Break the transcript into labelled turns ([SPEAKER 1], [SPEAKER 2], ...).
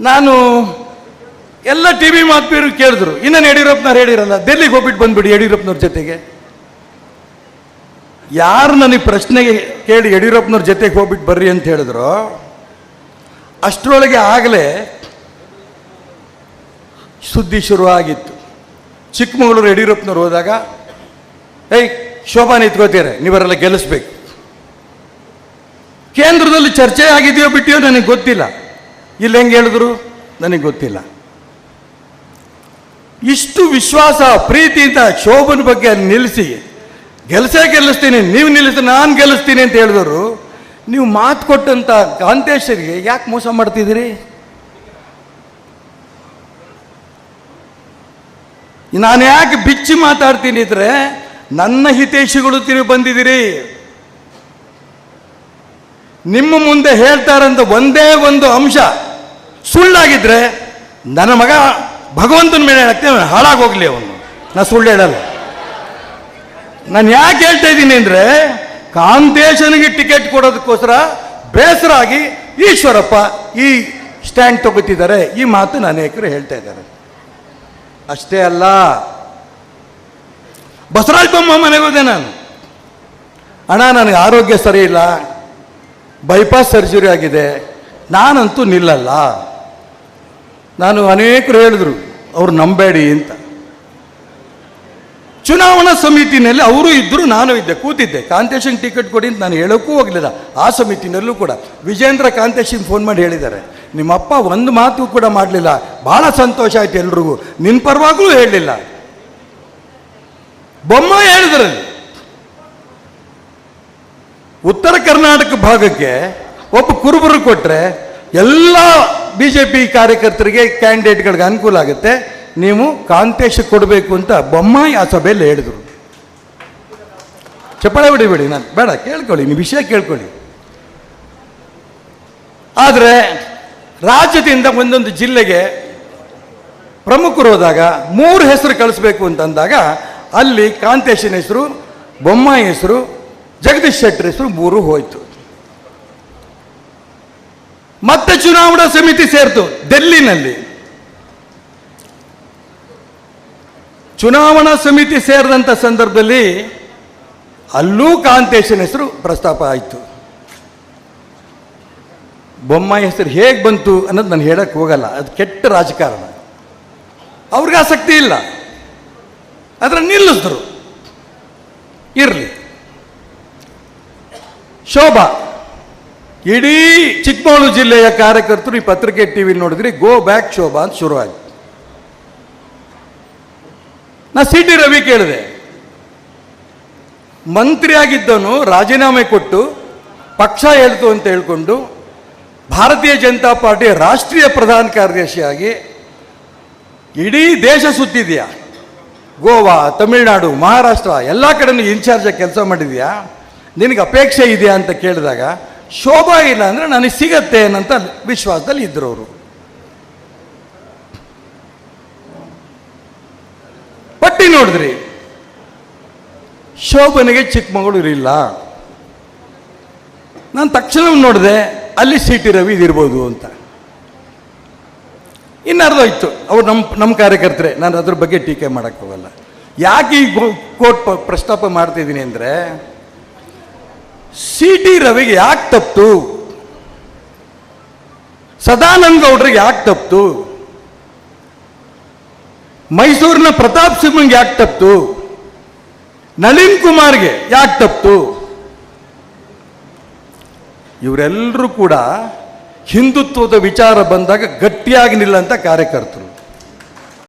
[SPEAKER 1] ನಾನು ಎಲ್ಲ T V ಮಾತುಪೀರು ಕೇಳಿದ್ರು ಇನ್ನೇನು ಯಡಿಯೂರಪ್ಪನವ್ರು ಹೇಳಿರಲ್ಲ ಡೆಲ್ಲಿಗೆ ಹೋಗ್ಬಿಟ್ಟು ಬಂದ್ಬಿಡಿ ಯಡಿಯೂರಪ್ಪನವ್ರ ಜೊತೆಗೆ. ಯಾರು ನನಗೆ ಪ್ರಶ್ನೆಗೆ ಕೇಳಿ ಯಡಿಯೂರಪ್ಪನವ್ರ ಜೊತೆಗೆ ಹೋಗ್ಬಿಟ್ಟು ಬರ್ರಿ ಅಂತ ಹೇಳಿದ್ರು, ಅಷ್ಟರೊಳಗೆ ಆಗಲೇ ಸುದ್ದಿ ಶುರುವಾಗಿತ್ತು ಚಿಕ್ಕಮಗಳೂರು ಯಡಿಯೂರಪ್ಪನವ್ರು ಹೋದಾಗ, ಏಯ್, ಶೋಭಾ ನಿಂತ್ಕೋತೀರ ನೀವರೆಲ್ಲ ಗೆಲ್ಲಿಸ್ಬೇಕು. ಕೇಂದ್ರದಲ್ಲಿ ಚರ್ಚೆ ಆಗಿದೆಯೋ ಬಿಟ್ಟಿಯೋ ನನಗೆ ಗೊತ್ತಿಲ್ಲ. ಇಲ್ಲಿ ಹೆಂಗೆ ಹೇಳಿದ್ರು? ನನಗೆ ಗೊತ್ತಿಲ್ಲ. ಇಷ್ಟು ವಿಶ್ವಾಸ ಪ್ರೀತಿಯಿಂದ ಶೋಭನ ಬಗ್ಗೆ ನಿಲ್ಲಿಸಿ, ಗೆಲ್ಸೇ ಗೆಲ್ಲಿಸ್ತೀನಿ, ನೀವು ನಿಲ್ಲಿಸಿ, ನಾನು ಗೆಲ್ಲಿಸ್ತೀನಿ ಅಂತ ಹೇಳಿದ್ರು ನೀವು ಮಾತು ಕೊಟ್ಟಂತ ಕಾಂತೇಶ್ವರಿಗೆ ಯಾಕೆ ಮೋಸ ಮಾಡ್ತಿದ್ದೀರಿ? ನಾನು ಯಾಕೆ ಬಿಚ್ಚಿ ಮಾತಾಡ್ತೀನಿ ಇದ್ರೆ, ನನ್ನ ಹಿತೈಷಿಗಳು ತಿರುಗಿ ಬಂದಿದ್ದೀರಿ. ನಿಮ್ಮ ಮುಂದೆ ಹೇಳ್ತಾರಂತ ಒಂದೇ ಒಂದು ಅಂಶ. ಸುಳ್ಳಾಗಿದ್ರೆ ನನ್ನ ಮಗ ಭಗವಂತನ ಮೇಲೆ ಹೇಳಕ್ಕೆ ಹಾಳಾಗೋಗ್ಲಿ ಅವನು. ನಾ ಸುಳ್ಳು ಹೇಳಲ್ಲ. ನಾನು ಯಾಕೆ ಹೇಳ್ತಾ ಇದ್ದೀನಿ ಅಂದರೆ ಕಾಂತೇಶನಿಗೆ ಟಿಕೆಟ್ ಕೊಡೋದಕ್ಕೋಸ್ಕರ ಬೇಸರ ಆಗಿ ಈಶ್ವರಪ್ಪ ಈ ಸ್ಟ್ಯಾಂಡ್ ತಗೋತಿದ್ದಾರೆ. ಈ ಮಾತು ಅನೇಕರು ಹೇಳ್ತಾ ಇದ್ದಾರೆ. ಅಷ್ಟೇ ಅಲ್ಲ, ಬಸವರಾಜ ಬೊಮ್ಮ ಮನೆಗೆ ಹೋದೆ ನಾನು. ಅಣ್ಣ, ನನಗೆ ಆರೋಗ್ಯ ಸರಿ ಇಲ್ಲ. ಬೈಪಾಸ್ ಸರ್ಜರಿ ಆಗಿದೆ. ನಾನಂತೂ ನಿಲ್ಲಲ್ಲ. ನಾನು ಅನೇಕರು ಹೇಳಿದ್ರು, ಅವ್ರು ನಂಬೇಡಿ ಅಂತ. ಚುನಾವಣಾ ಸಮಿತಿನಲ್ಲಿ ಅವರು ಇದ್ದರು ನಾನು ಇದ್ದೆ, ಕೂತಿದ್ದೆ. ಕಾಂತೇಶನ್ ಟಿಕೆಟ್ ಕೊಡಿ ಅಂತ ನಾನು ಹೇಳೋಕ್ಕೂ ಹೋಗಲಿಲ್ಲ. ಆ ಸಮಿತಿನಲ್ಲೂ ಕೂಡ. ವಿಜೇಂದ್ರ ಕಾಂತೇಶನ್ ಫೋನ್ ಮಾಡಿ ಹೇಳಿದ್ದಾರೆ. ನಿಮ್ಮಪ್ಪ ಒಂದು ಮಾತು ಕೂಡ ಮಾಡಲಿಲ್ಲ. ಭಾಳ ಸಂತೋಷ ಆಯ್ತು ಎಲ್ರಿಗೂ. ನಿನ್ನ ಪರವಾಗಲೂ ಹೇಳಲಿಲ್ಲ ಬೊಮ್ಮ ಹೇಳಿದ್ರಲ್ಲಿ. ಉತ್ತರ ಕರ್ನಾಟಕ ಭಾಗಕ್ಕೆ ಒಬ್ಬ ಕುರುಬರು ಕೊಟ್ಟರೆ ಎಲ್ಲ ಬಿ ಜೆ ಪಿ ಕಾರ್ಯಕರ್ತರಿಗೆ ಕ್ಯಾಂಡಿಡೇಟ್ಗಳಿಗೆ ಅನುಕೂಲ ಆಗುತ್ತೆ. ನೀವು ಕಾಂತೇಶ ಕೊಡಬೇಕು ಅಂತ ಬೊಮ್ಮಾಯಿ ಆ ಸಭೆಯಲ್ಲಿ ಹೇಳಿದರು. ಚಪ್ಪಾಳೆ ಹೊಡಿಬೇಡಿ ನಾನು. ಬೇಡ, ಕೇಳ್ಕೊಳ್ಳಿ, ನೀವು ವಿಷಯ ಕೇಳ್ಕೊಳ್ಳಿ. ಆದರೆ ರಾಜ್ಯದಿಂದ ಒಂದೊಂದು ಜಿಲ್ಲೆಗೆ ಪ್ರಮುಖರು ಹೋದಾಗ ಮೂರು ಹೆಸರು ಕಳಿಸ್ಬೇಕು ಅಂತಂದಾಗ ಅಲ್ಲಿ ಕಾಂತೇಶನ ಹೆಸರು, ಬೊಮ್ಮಾಯಿ ಹೆಸರು ಜಗದೀಶ್ ಶೆಟ್ಟರ್ ಹೆಸರು ಮೂರು ಹೋಯ್ತು. ಮತ್ತೆ ಚುನಾವಣಾ ಸಮಿತಿ ಸೇರ್ತು ಡೆಲ್ಲಿನಲ್ಲಿ ಚುನಾವಣಾ ಸಮಿತಿ ಸೇರಿದಂಥ ಸಂದರ್ಭದಲ್ಲಿ ಅಲ್ಲೂ ಕಾಂತೇಶನ ಹೆಸರು ಪ್ರಸ್ತಾಪ ಆಯಿತು. ಬೊಮ್ಮಾಯಿ ಹೆಸರು ಹೇಗೆ ಬಂತು ಅನ್ನೋದು ನಾನು ಹೇಳಕ್ಕೆ ಹೋಗಲ್ಲ, ಅದು ಕೆಟ್ಟ ರಾಜಕಾರಣ. ಅವ್ರಿಗೆ ಆಸಕ್ತಿ ಇಲ್ಲ. ಅದರ ನಿಲ್ಲಿಸಿದ್ರು. ಇರಲಿ. ಶೋಭಾ ಇಡೀ ಚಿಕ್ಕಮಗಳೂರು ಜಿಲ್ಲೆಯ ಕಾರ್ಯಕರ್ತರು ಈ ಪತ್ರಿಕೆ ಟಿ ವಿಲಿ ನೋಡಿದ್ರಿ ಗೋ ಬ್ಯಾಕ್ ಶೋಭಾ ಅಂತ ಶುರುವಾಯಿತು. ನಾ ಸಿ ಟಿ ರವಿ ಕೇಳಿದೆ. ಮಂತ್ರಿ ಆಗಿದ್ದವನು ರಾಜೀನಾಮೆ ಕೊಟ್ಟು ಪಕ್ಷ ಹೇಳ್ತು ಅಂತ ಹೇಳ್ಕೊಂಡು ಭಾರತೀಯ ಜನತಾ ಪಾರ್ಟಿ ರಾಷ್ಟ್ರೀಯ ಪ್ರಧಾನ ಕಾರ್ಯದರ್ಶಿಯಾಗಿ, ಇಡೀ ದೇಶ ಸುತ್ತಿದೆಯಾ? ಗೋವಾ, ತಮಿಳುನಾಡು, ಮಹಾರಾಷ್ಟ್ರ, ಎಲ್ಲ ಕಡೆನೂ ಇನ್ಚಾರ್ಜ್ ಕೆಲಸ ಮಾಡಿದ್ಯಾ? ನಿನಗೆ ಅಪೇಕ್ಷೆ ಇದೆಯಾ ಅಂತ ಕೇಳಿದಾಗ, ಶೋಭಾ ಇಲ್ಲ ಅಂದರೆ ನನಗೆ ಸಿಗತ್ತೆ ಅನ್ನಂತ ವಿಶ್ವಾಸದಲ್ಲಿ ಇದ್ದರು ಅವರು. ಪಟ್ಟಿ ನೋಡಿದ್ರಿ, ಶೋಭನಿಗೆ ಚಿಕ್ಕಮಗಳೂರು ಇಲ್ಲ. ನಾನು ತಕ್ಷಣ ನೋಡಿದೆ, ಅಲ್ಲಿ ಸಿ ಟಿ ರವಿ ಇದಿರ್ಬೋದು ಅಂತ. ಇನ್ನರ್ಧ ಇತ್ತು ಅವ್ರು ನಮ್ಮ ನಮ್ಮ ಕಾರ್ಯಕರ್ತರೆ, ನಾನು ಅದ್ರ ಬಗ್ಗೆ ಟೀಕೆ ಮಾಡೋಕ್ಕೆ ಯಾಕೆ ಈ ಕೋರ್ಟ್ ಪ್ರಸ್ತಾಪ ಮಾಡ್ತಿದ್ದೀನಿ ಅಂದರೆ ಸಿ ಟಿ ರವಿಗೆ ಯಾಕೆ ತಪ್ಪು ಸದಾನಂದ ಗೌಡ್ರಿಗೆ ಯಾಕೆ ತಪ್ಪು ಮೈಸೂರಿನ ಪ್ರತಾಪ್ ಸಿಂಹಂಗೆ ಯಾಕೆ ತಪ್ಪು ನಳಿನ್ ಕುಮಾರ್ಗೆ ಯಾಕೆ ತಪ್ಪು ಇವರೆಲ್ಲರೂ ಕೂಡ ಹಿಂದುತ್ವದ ವಿಚಾರ ಬಂದಾಗ ಗಟ್ಟಿಯಾಗಿ ನಿಲ್ಲಂತ ಕಾರ್ಯಕರ್ತರು.